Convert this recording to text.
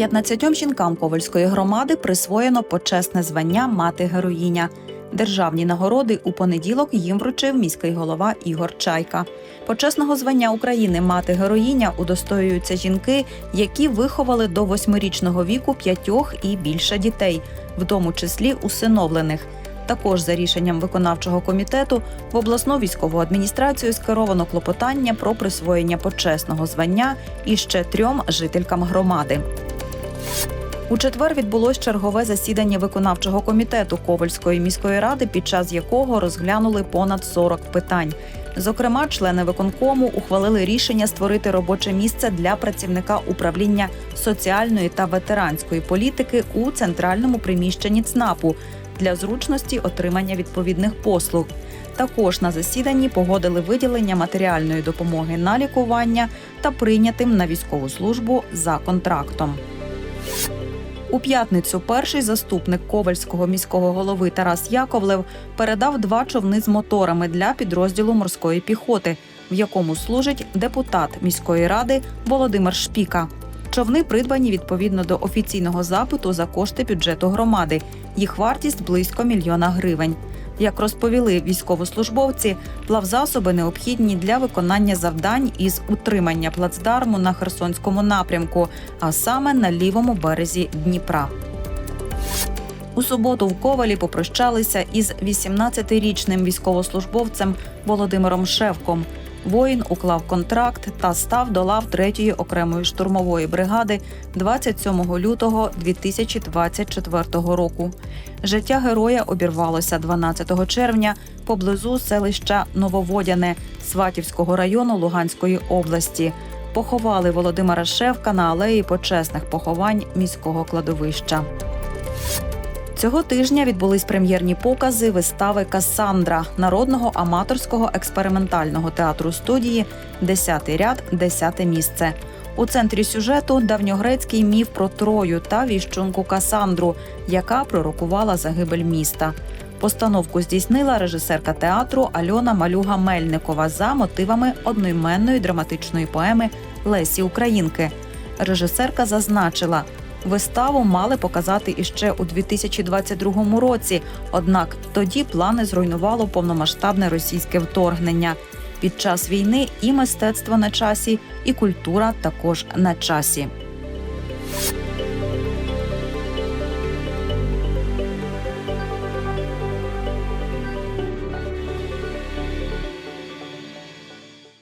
15 жінкам Ковальської громади присвоєно почесне звання мати героїня. Державні нагороди у понеділок їм вручив міський голова Ігор Чайка. Почесного звання України мати героїня удостоюються жінки, які виховали до восьмирічного віку п'ятьох і більше дітей, в тому числі усиновлених. Також за рішенням виконавчого комітету в обласну військову адміністрацію скеровано клопотання про присвоєння почесного звання іще трьом жителькам громади. У четвер відбулось чергове засідання виконавчого комітету Ковальської міської ради, під час якого розглянули понад 40 питань. Зокрема, члени виконкому ухвалили рішення створити робоче місце для працівника управління соціальної та ветеранської політики у центральному приміщенні ЦНАПу для зручності отримання відповідних послуг. Також на засіданні погодили виділення матеріальної допомоги на лікування та прийнятим на військову службу за контрактом. У п'ятницю перший заступник Ковальського міського голови Тарас Яковлев передав два човни з моторами для підрозділу морської піхоти, в якому служить депутат міської ради Володимир Шпіка. Човни придбані відповідно до офіційного запиту за кошти бюджету громади. Їх вартість близько мільйона гривень. Як розповіли військовослужбовці, плавзасоби необхідні для виконання завдань із утримання плацдарму на Херсонському напрямку, а саме на лівому березі Дніпра. У суботу в Ковалі попрощалися із 18-річним військовослужбовцем Володимиром Шевком. Воїн уклав контракт та став до лав 3-ї окремої штурмової бригади 27 лютого 2024 року. Життя героя обірвалося 12 червня поблизу селища Нововодяне Сватівського району Луганської області. Поховали Володимира Шевка на алеї почесних поховань міського кладовища. Цього тижня відбулись прем'єрні покази вистави Касандра народного аматорського експериментального театру студії «Десятий ряд, десяте місце. У центрі сюжету давньогрецький міф про Трою та віщунку Касандру, яка пророкувала загибель міста. Постановку здійснила режисерка театру Альона Малюга Мельникова за мотивами одноіменної драматичної поеми Лесі Українки. Режисерка зазначила, Виставу мали показати іще у 2022 році. Однак тоді плани зруйнувало повномасштабне російське вторгнення. Під час війни і мистецтво на часі, і культура також на часі.